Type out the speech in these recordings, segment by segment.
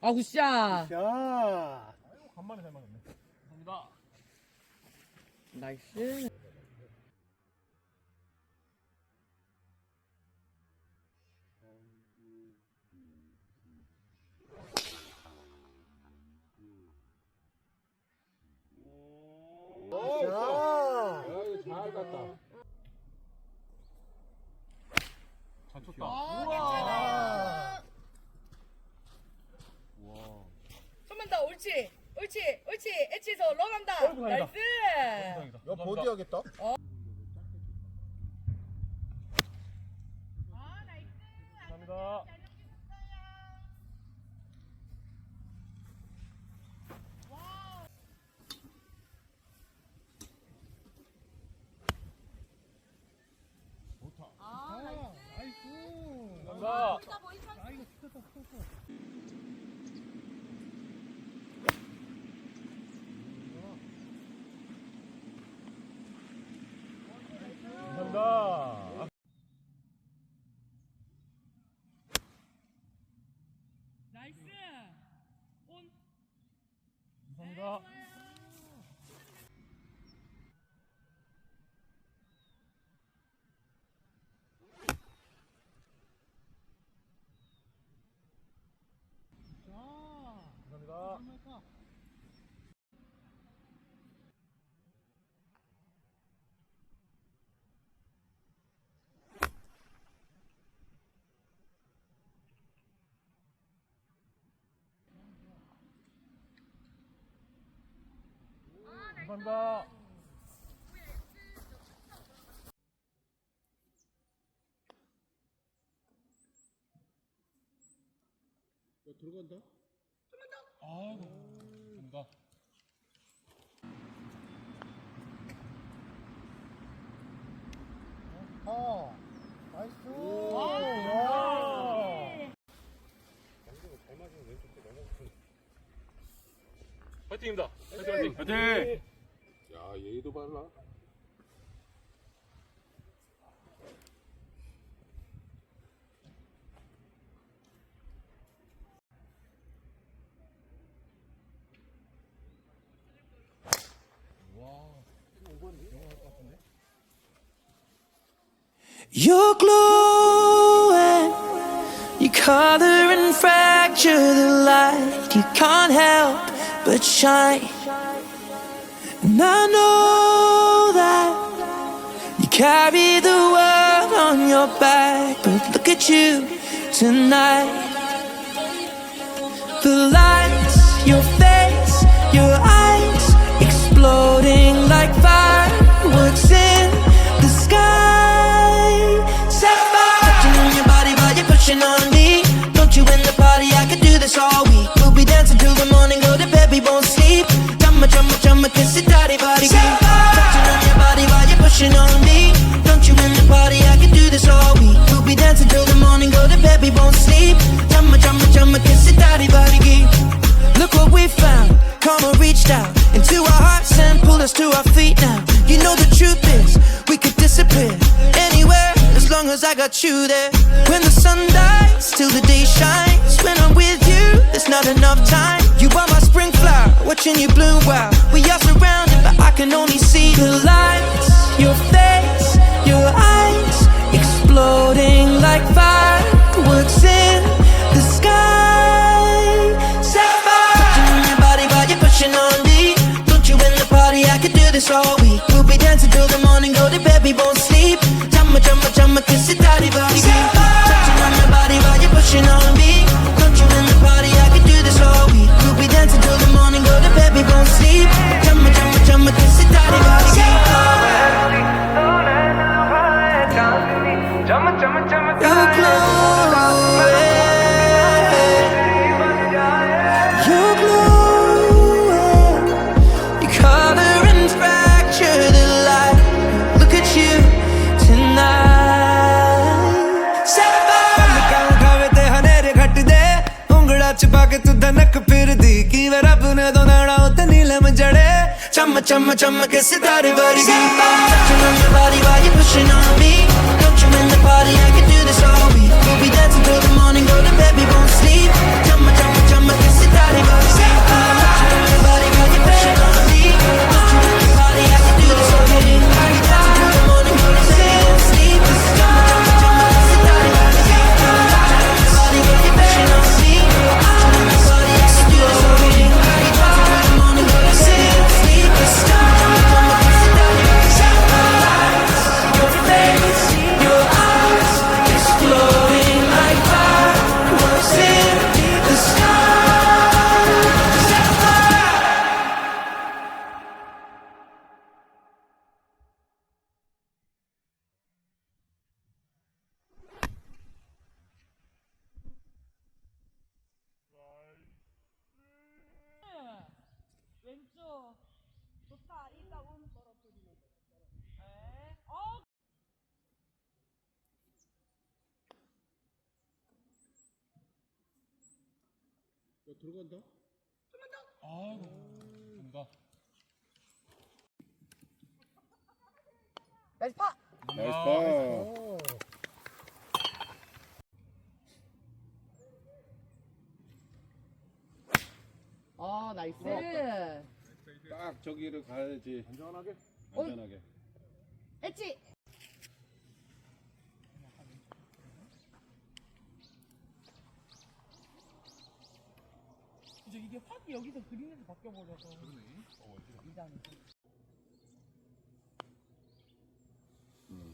아 굿샷. 야. 간만에 잘 맞았네. 감사합니다. 나이스. 야. 잘 갔다. 잘 쳤다. 우와. 좀만 더 옳지. 옳지. 옳지. 엣지에서 런한다. 어이구, 다행이다. 나이스. 감사합니다. 야 버디 하겠다. 감사합니다. 감사합니다. 감사합니다. 나이스. 온. 감사합니다. 감사합니다. 감사합니다. 들어간다. 아이고, 감사합니다. 아. 나이스. 야. 파이팅입니다. 파이팅, 파이팅. 파이팅. 야 예의도 발라 You're glowing, you color and fracture the light. You can't help but shine. And I know that you carry the world on your back, but look at you tonight. The lights, your face, got you there. When the sun dies, till the day shines. When I'm with you, there's not enough time. You are my spring flower, watching you bloom wild. We are surrounded, but I can only see the lights. Your face, Chumma, chumma, chumma, it, daddy, body. Touching on your body while you're pushing on me. Don't you in the party? I could do this all week. We'll be dancing till the morning, go to bed, 들어간다. 아이고. 간다. 나이스 파! 나이스 아, 파. 오. 아, 나이스. 딱 저기를 가야지. 안전하게. 어? 안전하게. 엣지! 이제 이게 확 여기서 그린에서 바뀌어 버려서. 이장이.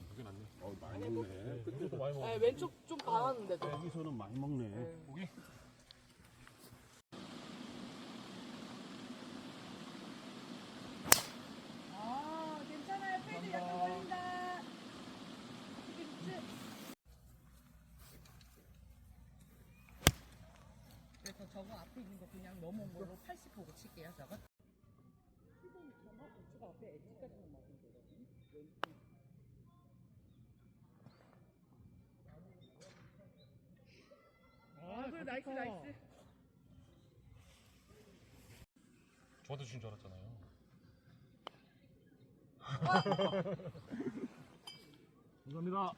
그게 낫네. 어, 많이 먹네. 끝에도 많이 먹어. 네, 왼쪽 좀 박았는데도. 여기서는 많이 먹네. 고기? 아, 괜찮아요. 패드 약간 걸린다. 그래서 저거 앞에 있는 거 그냥 넘어온 걸로 80 보고 칠게요, 저거. 15m나 우측 앞에 엣지까지만 맞으면 되거든요. 아, 그래, 나이스, 나이스. 저한테 주신 줄 알았잖아요. 감사합니다.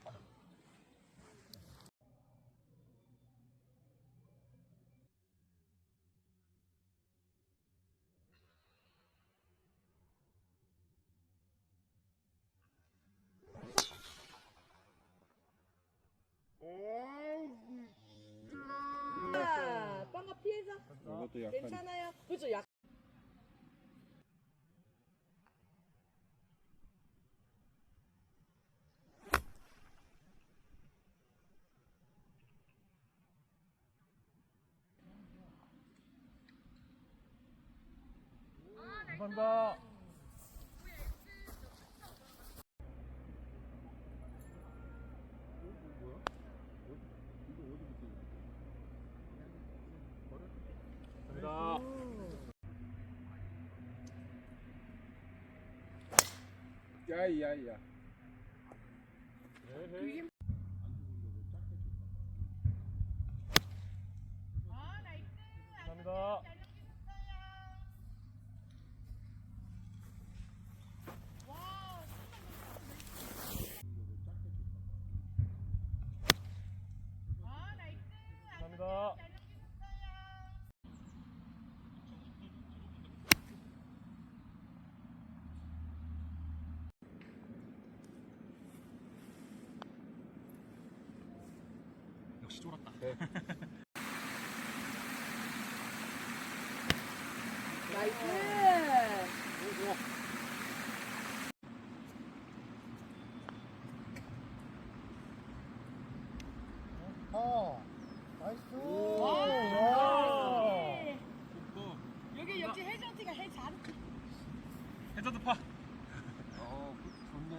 아, 빵가 피해서. 이것도 약간. 괜찮아요. 그죠? 약. 감사합니다. 감사합니다. 야야야. 감사합니다. 감사합니다. 역시 쫄았다. 나이스. 아, 나이스. 아. 여기 역시 해저티가 해 잘. 해저드 파. 어, 좋네.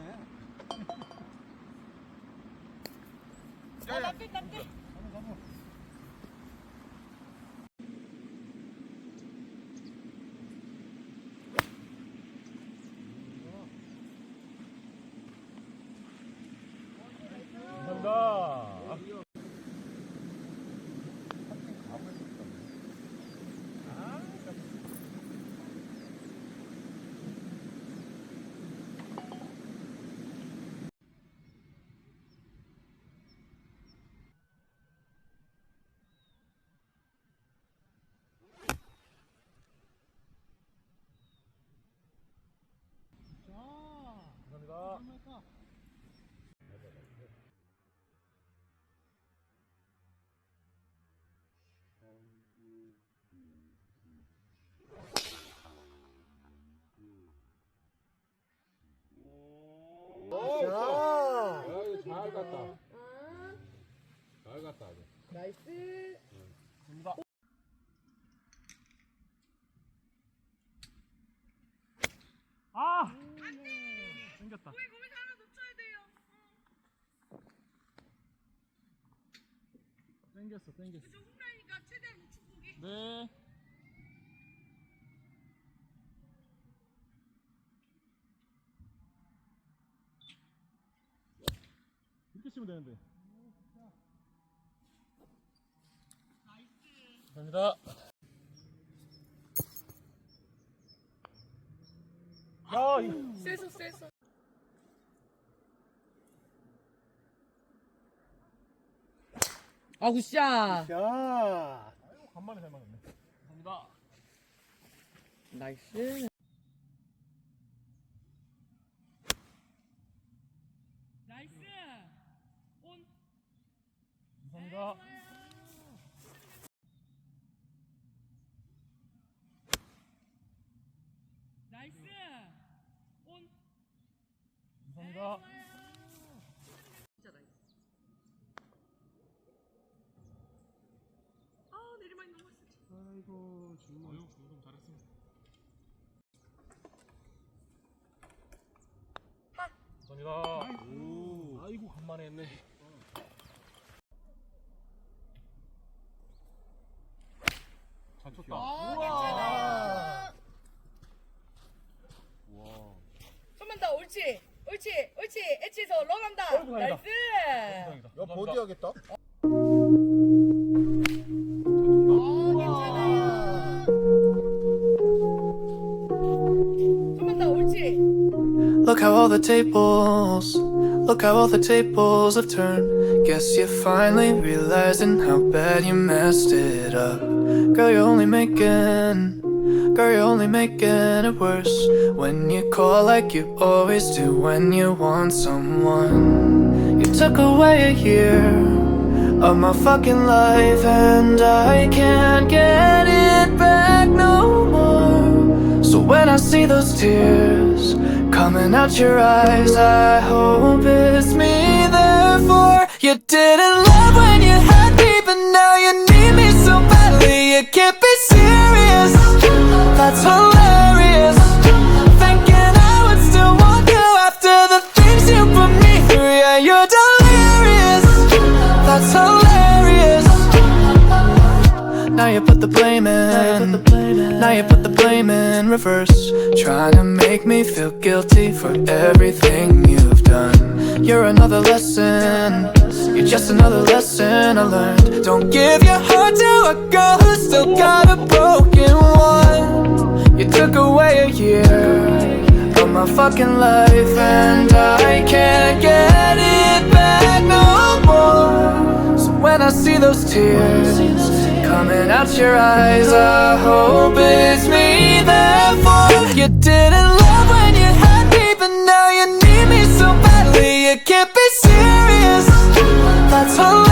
아, 남빛 남빛. 감사합니다. 감사합니다. 자, 야, 이거 잘 갔다. 잘 갔다. 아주. 나이스. 감사합니다. 아! 생겼다. 거기서 하나 놓쳐야 돼요. 땡겼어, 땡겼어. 저 홈라니까 최대한 우측 보기. 네. 이렇게 치면 되는데. 감사합니다. 아, 쎄서 쎄서. 아, 굿샷. 야. 아이고, 간만에 잘 맞았네. 감사합니다. 나이스. 나이스. 이고, 정말. 어유, 좀 잘했습니다. 감사합니다. 오. 아이고, 간만에 했네. 잘 쳤다. 아 와. 좀만 더 옳지. 옳지. 옳지. 엣지에서 런한다. 어이구, 다행이다. 나이스. 감사합니다. 야 버디 하겠다. Look how all the tables, look how all the tables have turned. Guess you're finally realizing how bad you messed it up. Girl, you're only making, girl, you're only making it worse. When you call like you always do when you want someone. You took away a year of my fucking life, and I can't get it those tears coming out your eyes, I hope it's me. Therefore, you didn't love when you Now you put the blame in. Now you put the blame in reverse. Trying to make me feel guilty for everything you've done. You're another lesson. You're just another lesson I learned. Don't give your heart to a girl who's still got a broken one. You took away a year of my fucking life, and I can't get it back no more. When I see those tears coming out your eyes, I hope it's me. Therefore, you didn't love when you had me, but now you need me so badly. You can't be serious. That's hilarious.